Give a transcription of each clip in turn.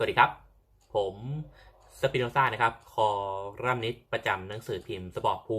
สวัสดีครับ ผมสปิโนซ่านะครับ คอรัมนิสประจำหนังสือพิมพ์สปอร์ตพู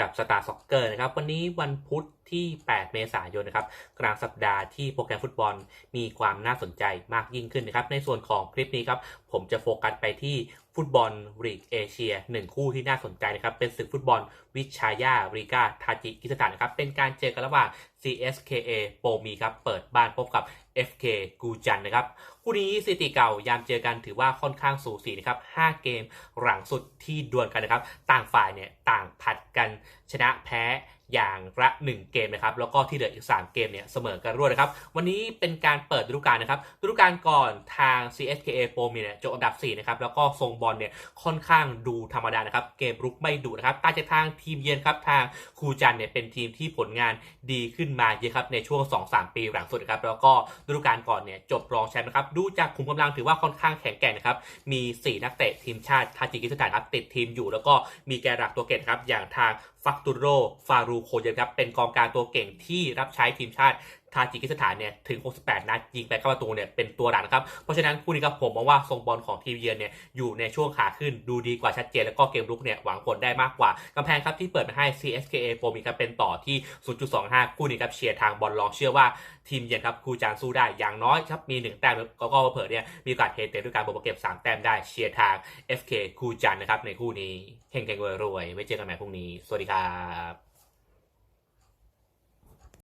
กับสตาร์ซ็อกเกอร์นะครับ วันนี้วันพุธที่ 8 เมษายนนะครับ กลางสัปดาห์ที่โปรแกรมฟุตบอลมีความน่าสนใจมากยิ่งขึ้นนะครับ ในส่วนของคลิปนี้ครับ ผมจะโฟกัสไปที่ฟุตบอลลีกเอเชียหนึ่งคู่ที่น่าสนใจนะครับ เป็นศึกฟุตบอลวิชายาริกาทาจิกิสถานนะครับ เป็นการเจอกันระหว่าง CSKA โปมีครับ เปิดบ้านพบกับ FK กูจันนะครับ คู่นี้สถิติเก่ายามเจอกันถือว่าค่อนข้างสูสีนะครับ 5 เกมหลังสุดที่ดวลกันนะครับ ต่างฝ่ายเนี่ยต่างผัด ชนะแพ้ อย่างละ1เกมนะครับแล้วก็ที่เหลืออีก 3 เกมเนี่ยเสมอกันรวดนะครับ วันนี้เป็นการเปิดฤดูกาลนะครับฤดูกาลก่อนทาง CSKA โปรมีเนี่ยจบอันดับ4นะครับแล้วก็ทรงบอลเนี่ยค่อนข้างดูธรรมดานะครับเกมรุกไม่ดุนะครับต่างจากทางทีมเยือนครับทางคูจันเนี่ยเป็นทีมที่ผลงานดีขึ้นมาเยอะครับในช่วง 2-3 ปีหลังสุดนะครับแล้วก็ฤดูกาลก่อนเนี่ยจบรองแชมป์นะครับดูจากขุมกำลังถือว่าค่อนข้างแข็งแกร่งนะครับมี 4 นักเตะทีมชาติทาจิกิสถานครับติดทีมอยู่ แล้วก็มีแกนหลักตัวเก่งครับอย่างทางฟักตุโรฟารูโคเยนครับเป็นกองกลางตัวเก่งที่รับใช้ทีมชาติทาจิกิสถานเนี่ยถึง 68 นัดยิงไปเข้าประตูเนี่ยเป็นตัวหลักนะครับ เพราะฉะนั้นคู่นี้ครับผมมองว่าทรงบอลของทีมเยือนเนี่ยอยู่ในช่วงขาขึ้นดูดีกว่าชัดเจน แล้วก็เกมรุกเนี่ยหวังผลได้มากกว่ากำแพงครับที่เปิดมาให้ CSKA โปรมีครับเป็นต่อที่ 0.25 คู่นี้ครับเชียร์ทางบอลลองเชื่อว่าทีมเยือนครับคูจานสู้ได้อย่างน้อยครับมี 1 แต้มแล้วก็เผลอเนี่ยมีโอกาสเทเต็มด้วยการบวกเก็บ 3 แต้มได้เชียร์ทาง FK คูจันนะครับในคู่นี้เฮงๆรวยไว้เจอกันใหม่พรุ่งนี้ สวัสดีครับ